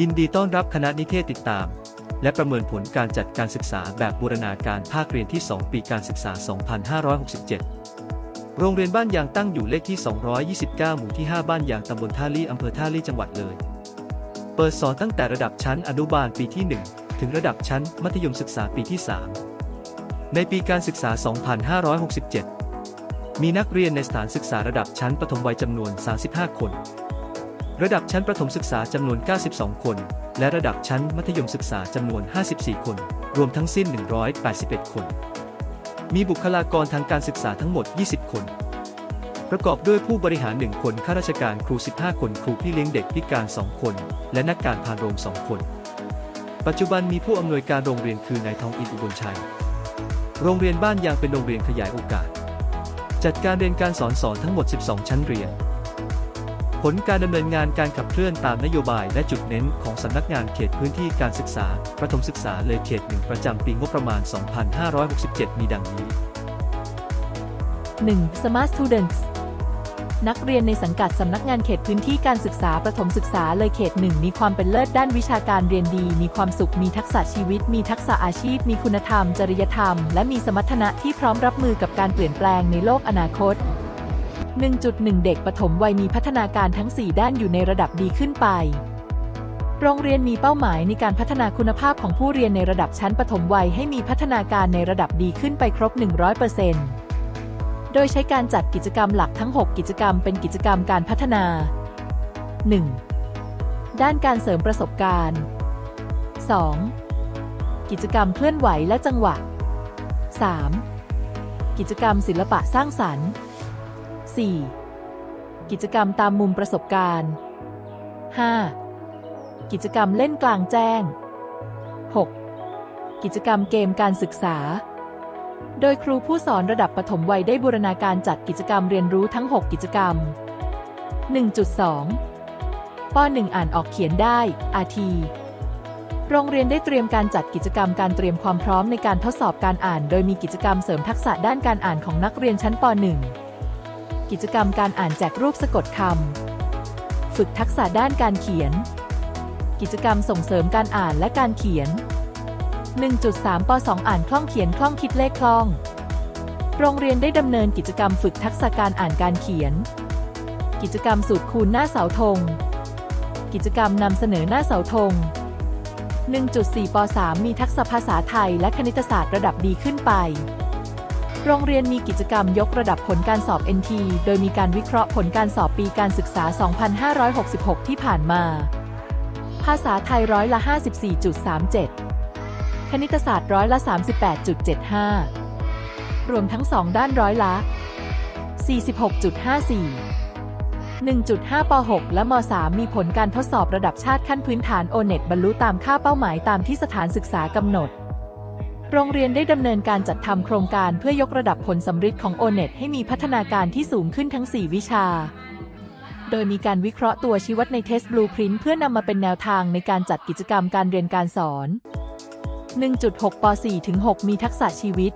ยินดีต้อนรับคณะนิเทศติดตาม และประเมินผลการจัดการศึกษาแบบบูรณาการภาคเรียนที่ 2 ปีการศึกษา 2567 โรงเรียนบ้านยางตั้งอยู่เลขที่ 229 หมู่ที่ 5 บ้านยางตำบลท่าลี่อำเภอท่าลี่จังหวัดเลย เปิดสอนตั้งแต่ระดับชั้นอนุบาลปีที่ 1 ถึงระดับชั้นมัธยมศึกษาปีที่ 3 ในปีการศึกษา 2567 มีนักเรียนในสถานศึกษาระดับชั้นประถมวัยจำนวน 35 คน ระดับชั้นประถมศึกษาจำนวน 92 คน และระดับชั้นมัธยมศึกษาจำนวน 54 คน รวมทั้งสิ้น 181 คน มีบุคลากรทางการศึกษาทั้งหมด 20 คน ประกอบด้วยผู้บริหาร 1 คน ข้าราชการครู 15 คน ครูพี่เลี้ยงเด็กพิการ 2 คน และนักการพานโรง 2 คน ปัจจุบันมีผู้อำนวยการโรงเรียนคือนายทองอินอุบลชัย โรงเรียนบ้านยางเป็นโรงเรียนขยายโอกาส จัดการเรียนการสอนสอนทั้งหมด 12 ชั้นเรียน ผลการดำเนินงานการขับเคลื่อนตามนโยบายและจุดเน้นของสำนักงานเขตพื้นที่การศึกษา ประถมศึกษาเลยเขตหนึ่งประจำปีงบประมาณ 2567 มีดังนี้ 1. Smart Students นักเรียนในสังกัดสำนักงานเขตพื้นที่การศึกษาประถมศึกษาเลยเขตหนึ่งมีความเป็นเลิศด้านวิชาการเรียนดี มีความสุขมีทักษะชีวิต มีทักษะอาชีพ มีคุณธรรม จริยธรรม และมีสมรรถนะที่พร้อมรับมือกับการเปลี่ยนแปลงในโลกอนาคต 1.1 เด็กปฐมวัยมีพัฒนาการทั้ง 4 ด้านอยู่ในระดับดีขึ้นไป โรงเรียนมีเป้าหมายในการพัฒนาคุณภาพของผู้เรียนในระดับชั้นปฐมวัยให้มีพัฒนาการในระดับดีขึ้นไปครบ 100%โดยใช้การจัดกิจกรรมหลักทั้ง 6 กิจกรรมเป็นกิจกรรมการพัฒนา 1. ด้านการเสริมประสบการณ์ 2. กิจกรรมเคลื่อนไหวและจังหวะ 3. กิจกรรมศิลปะสร้างสรรค์ 4. กิจกรรมตามมุมประสบการณ์ 5. กิจกรรมเล่นกลางแจ้ง 6. กิจกรรมเกมการศึกษา โดยครูผู้สอนระดับปฐมวัยได้บูรณาการจัดกิจกรรมเรียนรู้ทั้ง 6 กิจกรรม 1.2 ป .1 อ่านออกเขียนได้ RT โรงเรียนได้เตรียมการจัดกิจกรรมการเตรียมความพร้อมในการทดสอบการอ่าน โดยมีกิจกรรมเสริมทักษะด้านการอ่านของนักเรียนชั้นป .1 กิจกรรมการอ่านแจกรูปสะกดคำ ฝึกทักษะด้านการเขียน กิจกรรมส่งเสริมการอ่านและการเขียน 1.3ป .2 อ่านคล่องเขียนคล่องคิดเลขคล่อง โรงเรียนได้ดำเนินกิจกรรมฝึกทักษะการอ่านการเขียน กิจกรรมสูตรคูณหน้าเสาธง กิจกรรมนำเสนอหน้าเสาธง 1.4ป .3 มีทักษะภาษาไทยและคณิตศาสตร์ระดับดีขึ้นไป โรงเรียนมีกิจกรรมยกระดับผลการสอบ NT โดยมีการวิเคราะห์ผลการสอบปีการศึกษา 2566 ที่ผ่านมา ภาษาไทยร้อยละ 54.37 คณิตศาสตร์ร้อยละ 38.75 รวมทั้งสองด้านร้อยละ 46.54 1.5 ป .6 และม .3 มีผลการทดสอบระดับชาติขั้นพื้นฐานโอเน็ตบรรลุตามค่าเป้าหมายตามที่สถานศึกษากำหนด โรงเรียนได้ดำเนินการจัดทำโครงการเพื่อยกระดับผลสำฤทธิ์ของโอเน็ตให้มีพัฒนาการที่สูงขึ้นทั้ง 4 วิชา โดยมีการวิเคราะห์ตัวชี้วัดในเทสต์บลูพรินต์เพื่อนำมาเป็นแนวทางในการจัดกิจกรรมการเรียนการสอน 1.6ป .4 ถึง 6 มีทักษะชีวิต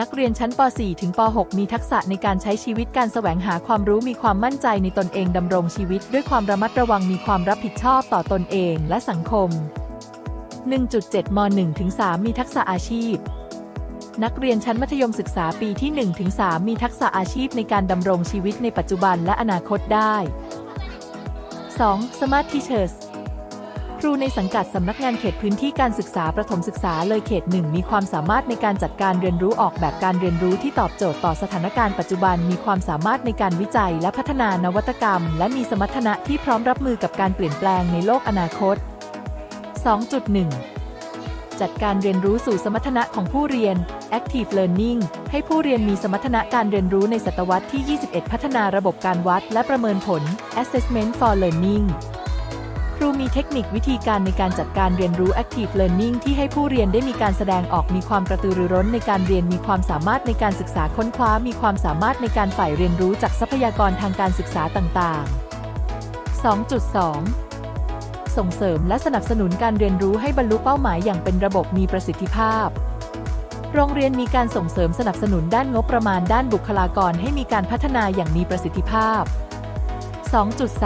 นักเรียนชั้นป .4 ถึงป .6 มีทักษะในการใช้ชีวิตการแสวงหาความรู้มีความมั่นใจในตนเองดำรงชีวิต ด้วยความระมัดระวังมีความรับผิดชอบต่อตนเองและสังคม 1.7 ม .1 ถึง 3 มีทักษะอาชีพ นักเรียนชั้นมัธยมศึกษาปีที่ 1 ถึง 3 มีทักษะอาชีพในการดำรงชีวิตในปัจจุบันและอนาคตได้ 2. Smart Teachers ครูในสังกัดสำนักงานเขตพื้นที่การศึกษาประถมศึกษาเลยเขตหนึ่งมีความสามารถในการจัดการเรียนรู้ออกแบบการเรียนรู้ที่ตอบโจทย์ต่อสถานการณ์ปัจจุบันมีความสามารถในการวิจัยและพัฒนานวัตกรรม และมีสมรรถนะที่พร้อมรับมือกับการเปลี่ยนแปลงในโลกอนาคต 2.1 จัดการเรียนรู้สู่สมรรถนะของผู้เรียน Active Learning ให้ผู้เรียนมีสมรรถนะการเรียนรู้ในศตวรรษที่ 21 พัฒนาระบบการวัดและประเมินผล Assessment for Learning ครูมีเทคนิควิธีการในการจัดการเรียนรู้ Active Learning ที่ให้ผู้เรียนได้มีการแสดงออกมีความกระตือรือร้นในการเรียนมีความสามารถในการศึกษาค้นคว้า มีความสามารถในการฝ่ายเรียนรู้จากทรัพยากรทางการศึกษาต่าง ๆ 2.2 ส่งเสริมและสนับสนุนการเรียนรู้ให้บรรลุเป้าหมายอย่างเป็นระบบมีประสิทธิภาพ โรงเรียนมีการส่งเสริมสนับสนุนด้านงบประมาณด้านบุคลากรให้มีการพัฒนาอย่างมีประสิทธิภาพ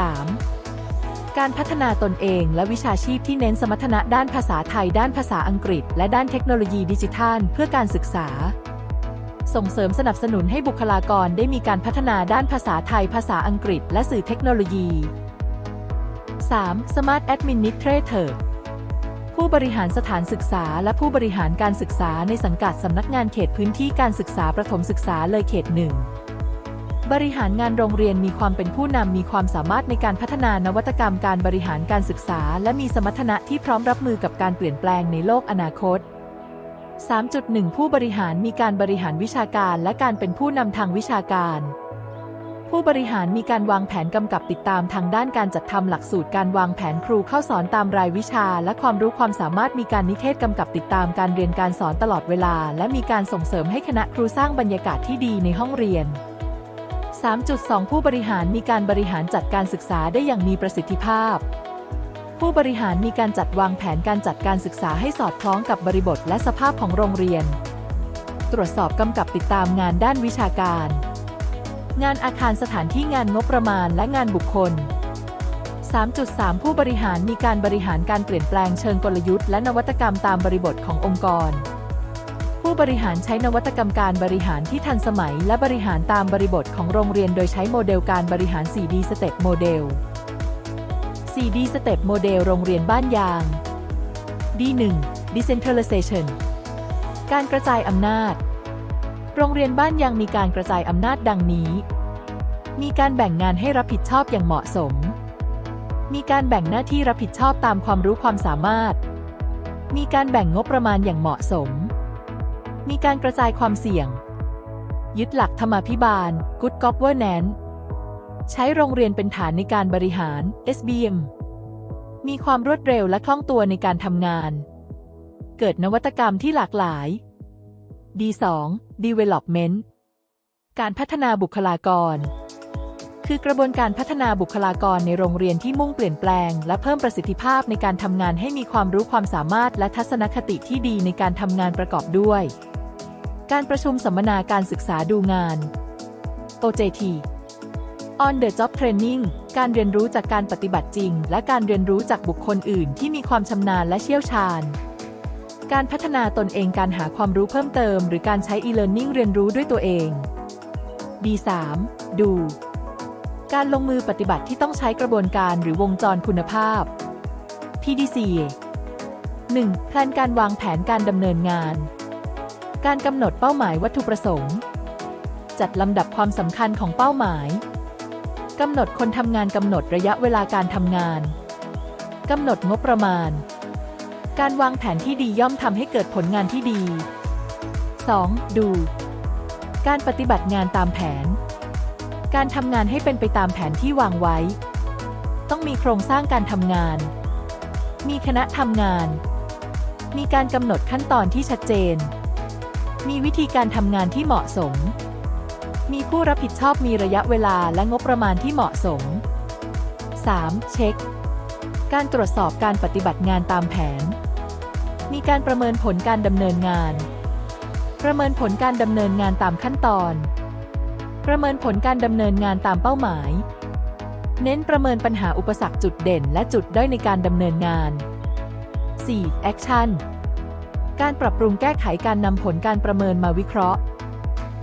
2.3การพัฒนาตนเองและวิชาชีพที่เน้นสมรรถนะด้านภาษาไทย ด้านภาษาอังกฤษ และด้านเทคโนโลยีดิจิทัล เพื่อการศึกษา ส่งเสริมสนับสนุนให้บุคลากรได้มีการพัฒนาด้านภาษาไทย ภาษาอังกฤษ และสื่อเทคโนโลยี 3. Smart Administrator ผู้บริหารสถานศึกษา และผู้บริหารการศึกษาในสังกัดสำนักงานเขตพื้นที่การศึกษาประถมศึกษาเลยเขตหนึ่งบริหารงานโรงเรียนมีความเป็นผู้นำมีความสามารถในการพัฒนานวัตกรรมการบริหารการศึกษา และมีสมรรถนะที่พร้อมรับมือกับการเปลี่ยนแปลงในโลกอนาคต 3.1 ผู้บริหารมีการบริหารวิชาการและการเป็นผู้นำทางวิชาการ ผู้บริหารมีการวางแผนกำกับติดตามทางด้านการจัดทำหลักสูตรการวางแผนครูเข้าสอนตามรายวิชา และความรู้ความสามารถมีการนิเทศกำกับติดตามการเรียนการสอนตลอดเวลา และมีการส่งเสริมให้คณะครูสร้างบรรยากาศที่ดีในห้องเรียน 3.2 ผู้บริหารมีการบริหารจัดการศึกษาได้อย่างมีประสิทธิภาพ ผู้บริหารมีการจัดวางแผนการจัดการศึกษาให้สอดคล้องกับบริบทและสภาพของโรงเรียน ตรวจสอบกำกับติดตามงานด้านวิชาการ งานอาคารสถานที่งานงบประมาณและงานบุคคล 3.3 ผู้บริหารมีการบริหารการเปลี่ยนแปลงเชิงกลยุทธ์และนวัตกรรมตามบริบทขององค์กร ผู้บริหารใช้นวัตกรรมการบริหารที่ทันสมัย และบริหารตามบริบทของโรงเรียนโดยใช้โมเดลการบริหาร 4D Step Model 4D Step Model โรงเรียนบ้านยาง D1 Decentralization การกระจายอำนาจ โรงเรียนบ้านยางมีการกระจายอำนาจดังนี้ มีการแบ่งงานให้รับผิดชอบอย่างเหมาะสม มีการแบ่งหน้าที่รับผิดชอบตามความรู้ความสามารถ มีการแบ่งงบประมาณอย่างเหมาะสม มีการกระจายความเสี่ยง ยึดหลักธรรมาภิบาล Good Governance ใช้โรงเรียนเป็นฐานในการบริหาร SBM มีความรวดเร็วและคล่องตัวในการทำงาน เกิดนวัตกรรมที่หลากหลาย D2 Development การพัฒนาบุคลากร คือกระบวนการพัฒนาบุคลากรในโรงเรียนที่มุ่งเปลี่ยนแปลง และเพิ่มประสิทธิภาพในการทำงานให้มีความรู้ความสามารถและทัศนคติที่ดีในการทำงานประกอบด้วย การประชุมสัมมนาการศึกษาดูงาน OJT On the Job Training การเรียนรู้จากการปฏิบัติจริง และการเรียนรู้จากบุคคลอื่นที่มีความชำนาญและเชี่ยวชาญ การพัฒนาตนเองการหาความรู้เพิ่มเติม หรือการใช้ e-learning เรียนรู้ด้วยตัวเอง D3 ดู การลงมือปฏิบัติที่ต้องใช้กระบวนการหรือวงจรคุณภาพ PDC 1. แผนการวางแผนการดำเนินงาน การกำหนดเป้าหมายวัตถุประสงค์ จัดลำดับความสำคัญของเป้าหมายกำหนดคนทำงานกำหนดระยะเวลาการทำงานกำหนดงบประมาณ การวางแผนที่ดีย่อมทำให้เกิดผลงานที่ดี 2. ดู การปฏิบัติงานตามแผน การทำงานให้เป็นไปตามแผนที่วางไว้ ต้องมีโครงสร้างการทำงาน มีคณะทำงาน มีการกำหนดขั้นตอนที่ชัดเจน มีวิธีการทำงานที่เหมาะสม มีผู้รับผิดชอบมีระยะเวลาและงบประมาณที่เหมาะสม 3. เช็ค การตรวจสอบการปฏิบัติงานตามแผน มีการประเมินผลการดำเนินงาน ประเมินผลการดำเนินงานตามขั้นตอน ประเมินผลการดำเนินงานตามเป้าหมาย เน้นประเมินปัญหาอุปสรรคจุดเด่น และจุดด้อยในการดำเนินงาน 4. Action การปรับปรุงแก้ไขการนำผลการประเมินมาวิเคราะห์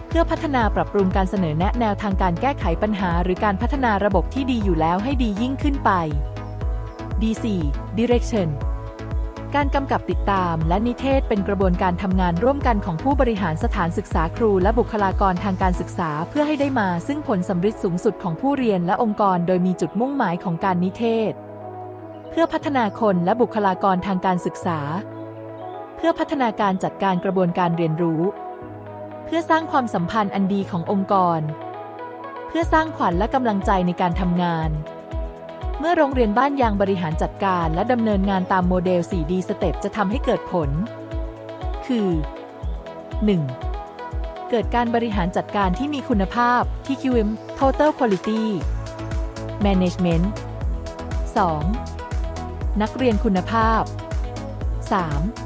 เพื่อพัฒนาปรับปรุงการเสนอแนะแนวทางการแก้ไขปัญหา หรือการพัฒนาระบบที่ดีอยู่แล้วให้ดียิ่งขึ้นไป D4 Direction การกำกับติดตามและนิเทศเป็นกระบวนการทำงานร่วมกันของผู้บริหารสถานศึกษาครูและบุคลากรทางการศึกษาเพื่อให้ได้มาซึ่งผลสำเร็จสูงสุดของผู้เรียนและองค์กรโดยมีจุดมุ่งหมายของการนิเทศ เพื่อพัฒนาคนและบุคลากรทางการศึกษา เพื่อพัฒนาการจัดการกระบวนการเรียนรู้ เพื่อสร้างความสัมพันธ์อันดีขององค์กร เพื่อสร้างขวัญและกำลังใจในการทำงาน มื่อโรงเรียนบ้านยางบริหารจัดการและดำเนินงานตามโมเดล 4D สเต็ปจะทำให้เกิดผล คือ 1. เกิดการบริหารจัดการที่มีคุณภาพ TQM Total Quality Management 2. นักเรียนคุณภาพ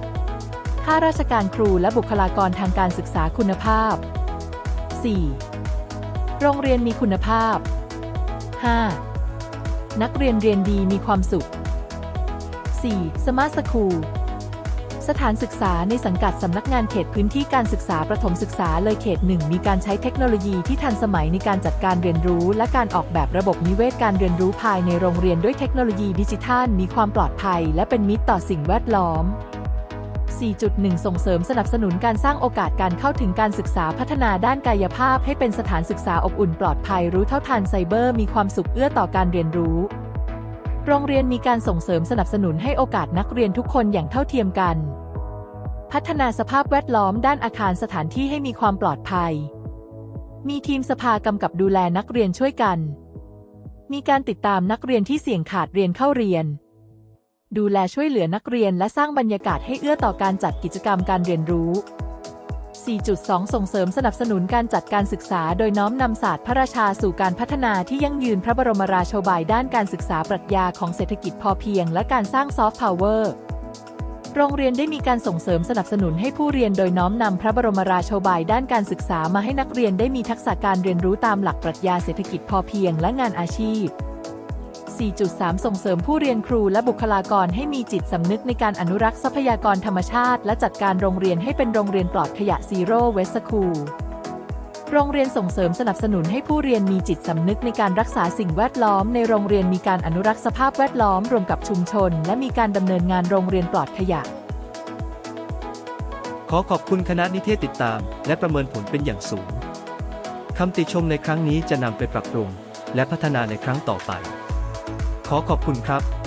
3. ข้าราชการครูและบุคลากรทางการศึกษาคุณภาพ 4. โรงเรียนมีคุณภาพ 5. นักเรียนเรียนดีมีความสุข 4. สมาร์ทสคูล สถานศึกษาในสังกัดสำนักงานเขตพื้นที่การศึกษาประถมศึกษาเลยเขตหนึ่งมีการใช้เทคโนโลยีที่ทันสมัยในการจัดการเรียนรู้ และการออกแบบระบบนิเวศการเรียนรู้ภายในโรงเรียนด้วยเทคโนโลยีดิจิทัล มีความปลอดภัย และเป็นมิตรต่อสิ่งแวดล้อม 4.1 ส่งเสริมสนับสนุนการสร้างโอกาสการเข้าถึงการศึกษาพัฒนาด้านกายภาพให้เป็นสถานศึกษาอบอุ่นปลอดภัยรู้เท่าทันไซเบอร์มีความสุขเอื้อต่อการเรียนรู้ โรงเรียนมีการส่งเสริมสนับสนุนให้โอกาสนักเรียนทุกคนอย่างเท่าเทียมกัน พัฒนาสภาพแวดล้อมด้านอาคารสถานที่ให้มีความปลอดภัย มีทีมสภากำกับดูแลนักเรียนช่วยกัน มีการติดตามนักเรียนที่เสี่ยงขาดเรียนเข้าเรียน ดูแลช่วยเหลือนักเรียนและสร้างบรรยากาศให้เอื้อต่อการจัดกิจกรรมการเรียนรู้ 4.2 ส่งเสริมสนับสนุนการจัดการศึกษาโดยน้อมนำศาสตร์พระราชาสู่การพัฒนาที่ยั่งยืนพระบรมราโชบายด้านการศึกษาปรัชญาของเศรษฐกิจพอเพียงและการสร้างซอฟต์พาวเวอร์โรงเรียนได้มีการส่งเสริมสนับสนุนให้ผู้เรียนโดยน้อมนำพระบรมราโชบายด้านการศึกษามาให้นักเรียนได้มีทักษะการเรียนรู้ตามหลักปรัชญาเศรษฐกิจพอเพียงและงานอาชีพ 4.3 ส่งเสริมผู้เรียนครูและบุคลากรให้มีจิตสำนึกในการอนุรักษ์ทรัพยากรธรรมชาติ และจัดการโรงเรียนให้เป็นโรงเรียนปลอดขยะซีโร่เวสคูลโรงเรียนส่งเสริมสนับสนุนให้ผู้เรียนมีจิตสำนึกในการรักษาสิ่งแวดล้อม ในโรงเรียนมีการอนุรักษ์สภาพแวดล้อมรวมกับชุมชน และมีการดำเนินงานโรงเรียนปลอดขยะ ขอขอบคุณคณะนิเทศติดตาม และประเมินผลเป็นอย่างสูงคำติชมในครั้งนี้จะนำไปปรับปรุง และพัฒนาในครั้งต่อไป ขอขอบคุณครับ